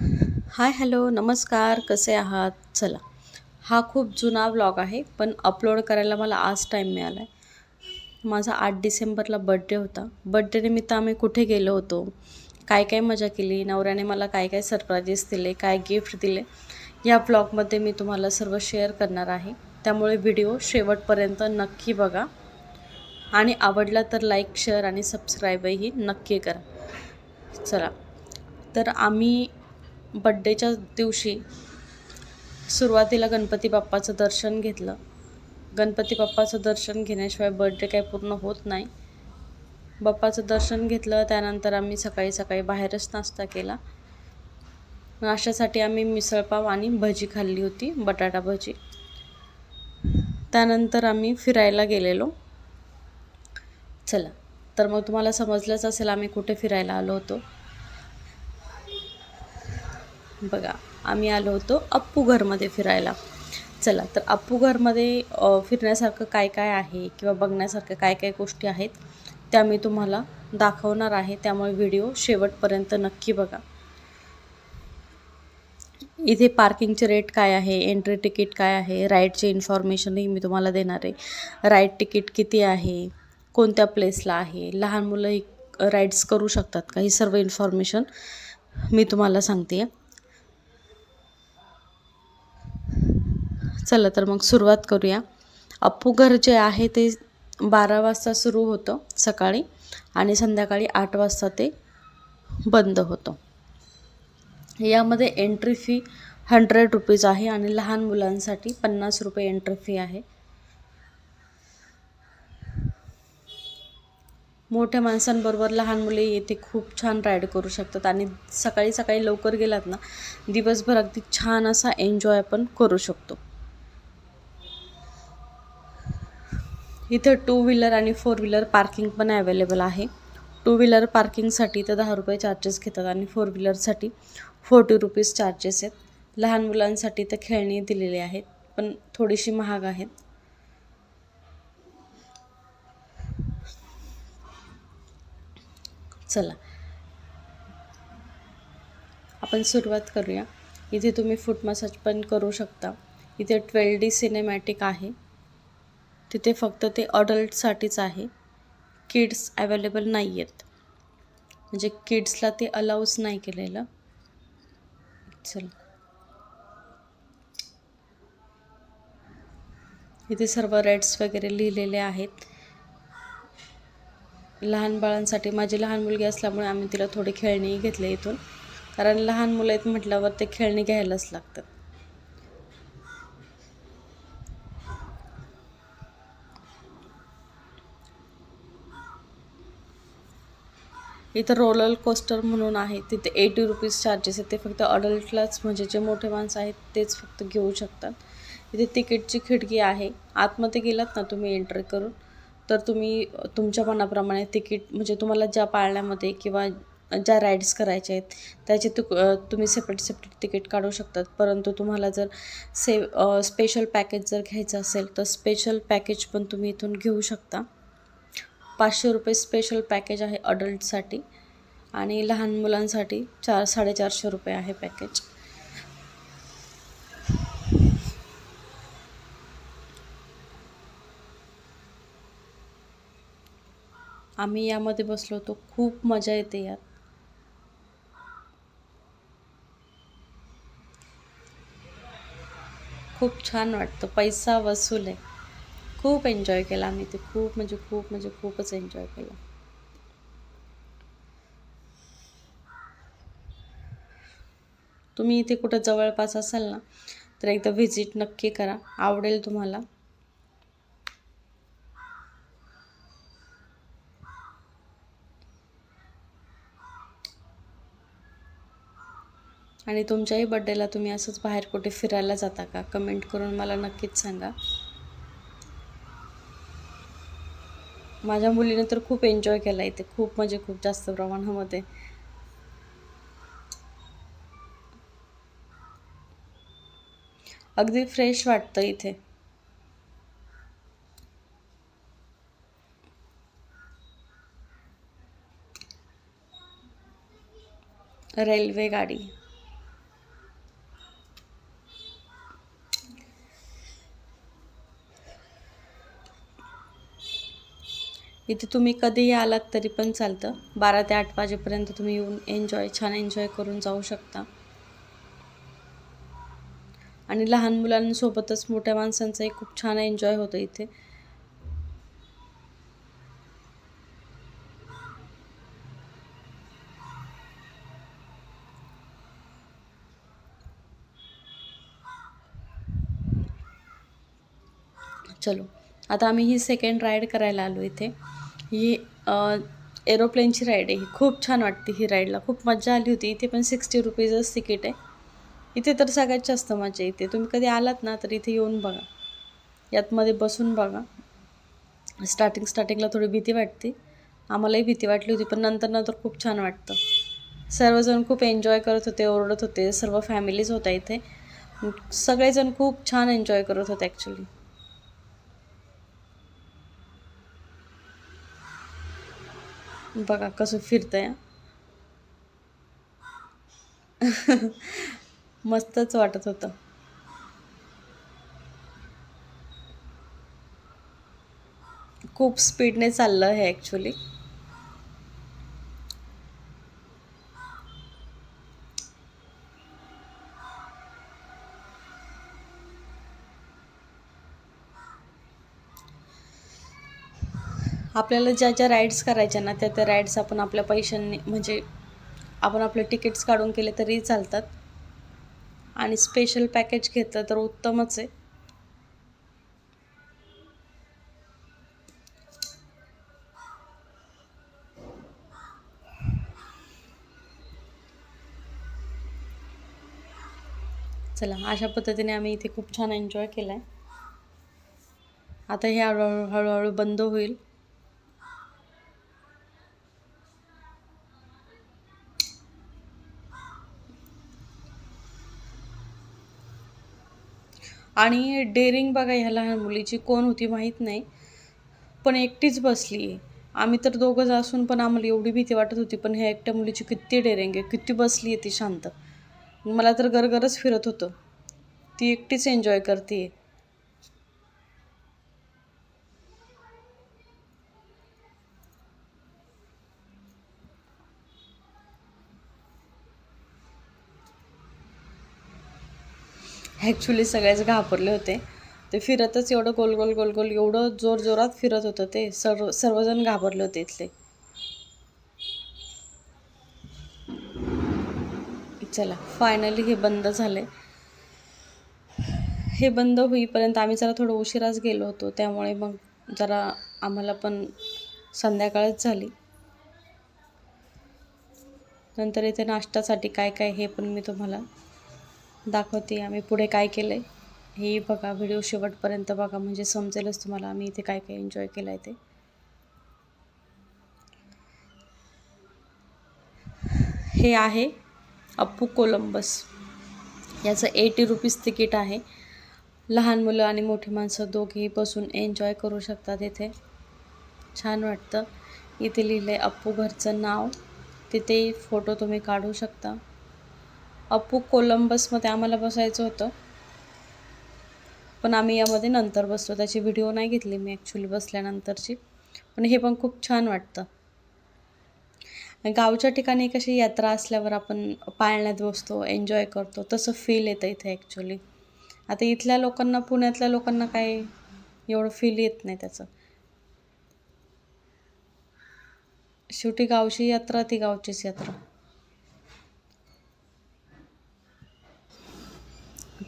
Hi hello नमस्कार कसे आहात? चला. हा खूप जुना ब्लॉग आहे पण अपलोड करायला मला आज टाईम मिळाला आहे माझा आठ डिसेंबरला बड्डे होता. बड्डे निमित्त आम्ही कुठे गेलो होतो? काय काय मजा केली? नवऱ्याने मला काय काय सरप्राईजेस दिले? काय गिफ्ट दिले? या ब्लॉगमध्ये मी तुम्हाला सर्व शेअर करणार आहे. त्यामुळे व्हिडिओ शेवटपर्यंत नक्की बघा. आणि आवडला तर लाईक शेअर आणि सबस्क्राईबही नक्की करा. चला. तर आम्ही बड्डेच्या दिवशी सुरुवातीला गणपती बाप्पाचं दर्शन घेतलं. गणपती बाप्पाचं दर्शन घेण्याशिवाय बड्डे काही पूर्ण होत नाही. बाप्पाचं दर्शन घेतलं त्यानंतर आम्ही सकाळी सकाळी बाहेरच नाश्ता केला. नाश्त्यासाठी आम्ही मिसळपाव आणि भजी खाल्ली होती बटाटा भजी. त्यानंतर आम्ही फिरायला गेलेलो. चला तर मग तुम्हाला समजलंच असेल आम्ही कुठे फिरायला आलो होतो. बघा आम्ही आलो होतो अप्पू घरमध्ये फिरायला. चला तर अप्पू घरमध्ये फिरण्यासारखं काय काय आहे किंवा बघण्यासारखं काय काय गोष्टी आहेत त्या मी तुम्हाला दाखवणार आहे. त्यामुळे व्हिडिओ शेवटपर्यंत नक्की बघा. इथे पार्किंगचे रेट काय आहे एंट्री तिकीट काय आहे राईडचे इन्फॉर्मेशनही मी तुम्हाला देणार आहे. राईड तिकीट किती आहे कोणत्या प्लेसला आहे लहान मुलंही राईड्स करू शकतात का ही सर्व इन्फॉर्मेशन मी तुम्हाला सांगते. आहे चला तर मग सुरुवात करूया. अप्पू घर जे आहे ते बारा वाजता सुरू होतं सकाळी आणि संध्याकाळी आठ वाजता ते बंद होतं. यामध्ये एंट्री फी हंड्रेड रुपीज आहे आणि लहान मुलांसाठी पन्नास रुपये एंट्री फी आहे. मोठ्या माणसांबरोबर लहान मुले येथे खूप छान राईड करू शकतात आणि सकाळी सकाळी लवकर गेलात ना दिवसभर अगदी छान असा एन्जॉय आपण करू शकतो. इथं टू व्हीलर आणि फोर व्हीलर पार्किंग पण अवेलेबल आहे. टू व्हीलर पार्किंगसाठी तर दहा रुपये चार्जेस घेतात आणि फोर व्हीलरसाठी फोर्टी रुपीज चार्जेस आहेत. लहान मुलांसाठी तर खेळणी दिलेली आहेत पण थोडीशी महाग आहेत. चला. आपण सुरुवात करूया. इथे तुम्ही फूट मसाज पण करू शकता. इथे ट्वेल डी सिनेमॅटिक आहे. तिथे फक्त ते अडल्टसाठीच आहे. किड्स अवेलेबल नाही आहेत म्हणजे किड्सला ते अलाउच नाही केलेलं. चल. इथे सर्व रेट्स वगैरे लिहिलेले आहेत. लहान बाळांसाठी माझी लहान मुलगी असल्यामुळे आम्ही तिला थोडी खेळणी घेतले इथून. कारण लहान मुलं आहेत म्हटल्यावर ते खेळणी घ्यायलाच लागतात. इथं रोलर कोस्टर म्हणून आहे. तिथे एटी रुपीज चार्जेस आहेत. ते फक्त अडल्टलाच म्हणजे जे मोठे माणसं आहेत तेच फक्त घेऊ शकतात. इथे तिकीटची खिडकी आहे. आतमध्ये गेलात ना तुम्ही एंट्री करून तर तुम्ही तुमच्या मनाप्रमाणे तिकीट म्हणजे तुम्हाला ज्या पाळण्यामध्ये किंवा ज्या राईड्स करायच्या आहेत त्याचे तु तुम्ही सेपरेट सेपरेट तिकीट काढू शकतात. परंतु तुम्हाला जर से स्पेशल पॅकेज जर घ्यायचं असेल तर स्पेशल पॅकेज पण तुम्ही इथून घेऊ शकता. पाचशे रुपये स्पेशल पॅकेज आहे अडल्टसाठी आणि लहान मुलांसाठी चार साडेचारशे रुपये आहे पॅकेज आम्ही यामध्ये बसलो होतो. खूप मजा येते यात. खूप छान वाटतं. पैसा वसूल आहे. खूप एन्जॉय केला आम्ही ते. खूप म्हणजे खूप म्हणजे खूपच एन्जॉय केला. तुम्ही इथे कुठं जवळपास असाल ना तर एकदा व्हिजिट नक्की करा. आवडेल तुम्हाला. आणि तुमच्याही बड्डेला तुम्ही असंच बाहेर कुठे फिरायला जाता का? कमेंट करून मला नक्कीच सांगा. माझ्या मुलीने तर खूप एन्जॉय केला इथे खूप म्हणजे खूप जास्त प्रमाणामध्ये. अगदी फ्रेश वाटतं इथे. रेल्वे गाडी इथे तुम्ही कधीही आलात तरी पण चालतं. बारा ते आठ वाजेपर्यंत तुम्ही येऊन एन्जॉय छान एन्जॉय करून जाऊ शकता. आणि लहान मुलांसोबतच मोठ्या माणसांचाही खूप छान एन्जॉय होतं इथे. चलो. आता आम्ही ही सेकंड राईड करायला आलो इथे. ही एरोप्लेनची राईड आहे. ही खूप छान वाटते ही राईडला खूप मजा आली होती. इथे पण सिक्स्टी रुपीजच तिकीट आहे. इथे तर सगळ्यात जास्त मजा इथे तुम्ही कधी आलात ना तर इथे येऊन बघा. यातमध्ये बसून बघा. स्टार्टिंग स्टार्टिंगला थोडी भीती वाटते. आम्हालाही भीती वाटली होती पण नंतर नंतर खूप छान वाटतं. सर्वजण खूप एन्जॉय करत होते ओरडत होते. सर्व फॅमिलीज होत्या इथे. सगळेजण खूप छान एन्जॉय करत होते ॲक्च्युली बघा कसं फिरतंय. मस्तच वाटत होतं. खूप स्पीडने चाललं हे ॲक्च्युली आपल्याला ज्या ज्या राईड्स करायच्या ना त्या त्या राईड्स आपण आपल्या पैशांनी म्हणजे आपण आपले तिकीट्स काढून केले तरी चालतात. आणि स्पेशल पॅकेज घेतलं तर उत्तमच आहे. चला अशा पद्धतीने आम्ही इथे खूप छान एन्जॉय केला आहे आता हे हळूहळू हळूहळू बंद होईल. आणि डेअरिंग बघा ह्या लहान मुलीची कोण होती माहीत नाही. पण एकटीच बसली. आहे आम्ही तर दोघं असून पण आम्हाला एवढी भीती वाटत होती पण ह्या एकट्या मुलीची किती डेअरिंग आहे किती बसली आहे ती शांत. मला तर गरगरच फिरत होतं. ती एकटीच एन्जॉय करते ॲक्च्युली सगळेच घाबरले होते. ते फिरतच एवढं गोल गोल गोल गोल एवढं जोर जोरात फिरत होतं ते. सर्व सर्वजण घाबरले होते इथले. चला फायनली हे बंद झाले हे बंद होईपर्यंत आम्ही जरा थोडं उशिराच गेलो होतो. त्यामुळे मग जरा आम्हाला पण संध्याकाळच झाली. नंतर इथे नाश्त्यासाठी काय काय हे पण मी तुम्हाला दाखवते आम्ही पुढे काय केलं आहे हे बघा व्हिडिओ शेवटपर्यंत बघा. म्हणजे समजेलच तुम्हाला आम्ही इथे काय काय एन्जॉय केलं आहे ते. हे आहे अप्पू कोलंबस. याचं एटी रुपीज तिकीट आहे. लहान मुलं आणि मोठी माणसं दोघेही बसून एन्जॉय करू शकतात इथे. छान वाटतं. इथे लिहिलं आहे अप्पू घरचं नाव. तिथे फोटो तुम्ही काढू शकता. अप्पू कोलंबसमध्ये आम्हाला बसायचं होतं. पण आम्ही यामध्ये नंतर बसलो. त्याची व्हिडिओ नाही घेतली मी ॲक्च्युली बसल्यानंतरची. पण हे पण खूप छान वाटतं. गावच्या ठिकाणी कशी यात्रा असल्यावर आपण पाळण्यात बसतो एन्जॉय करतो. तसं फील येतं इथे ॲक्च्युली आता इथल्या लोकांना पुण्यातल्या लोकांना काही एवढं फील येत नाही त्याचं. शेवटी गावची यात्रा ती गावचीच यात्रा.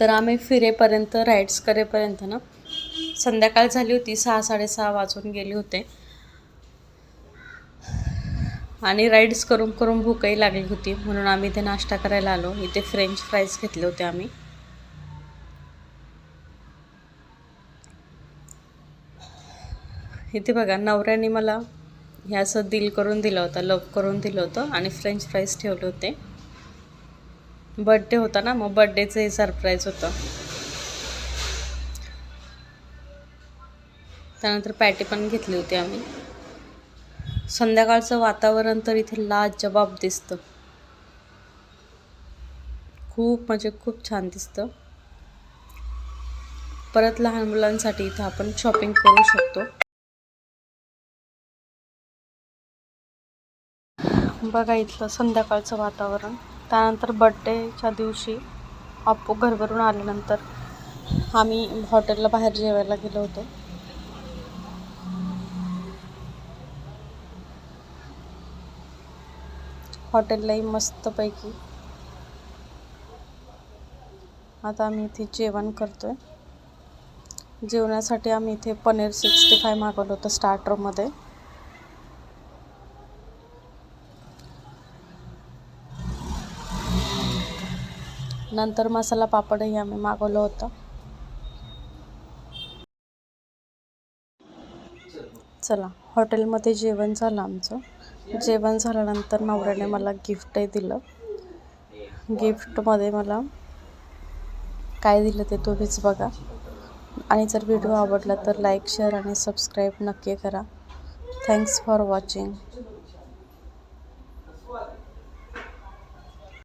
तर आम्ही फिरेपर्यंत राईड्स करेपर्यंत ना संध्याकाळ झाली होती सहा साडेसहा वाजून गेले होते. आणि राईड्स करून करून भूकही लागली होती म्हणून आम्ही इथे नाश्ता करायला आलो. इथे फ्रेंच फ्राईज घेतले होते आम्ही. इथे बघा नवऱ्याने मला हे असं दिल करून दिलं होतं लव करून दिलं होतं आणि फ्रेंच फ्राईज ठेवले होते. बड्डे होता ना मग बड्डेचं हे सरप्राईज होतं. त्यानंतर पॅटी पण घेतली होती आम्ही. संध्याकाळचं वातावरण तर इथे जबाब दिसतं. खूप म्हणजे खूप छान दिसतं. परत लहान मुलांसाठी इथं आपण शॉपिंग करू शकतो. बघा इथलं संध्याकाळचं वातावरण. त्यानंतर बड्डेच्या दिवशी अप्पू घरभरून आल्यानंतर आम्ही हॉटेलला बाहेर जेवायला गेलो होतो. हॉटेललाही मस्तपैकी. आता आम्ही इथे जेवण करतोय. जेवणासाठी आम्ही इथे पनीर सिक्स्टी फाय मागवलं होतं स्टार्टरमध्ये नंतर मसाला पापडही आम्ही मागवलं होतं. चला हॉटेलमध्ये जेवण झालं आमचं. जेवण झाल्यानंतर नवऱ्याने मला गिफ्टही दिलं. गिफ्टमध्ये मला काय दिलं ते तुम्हीच बघा. आणि जर व्हिडिओ आवडला तर लाईक शेअर आणि सबस्क्राईब नक्की करा. Thanks for watching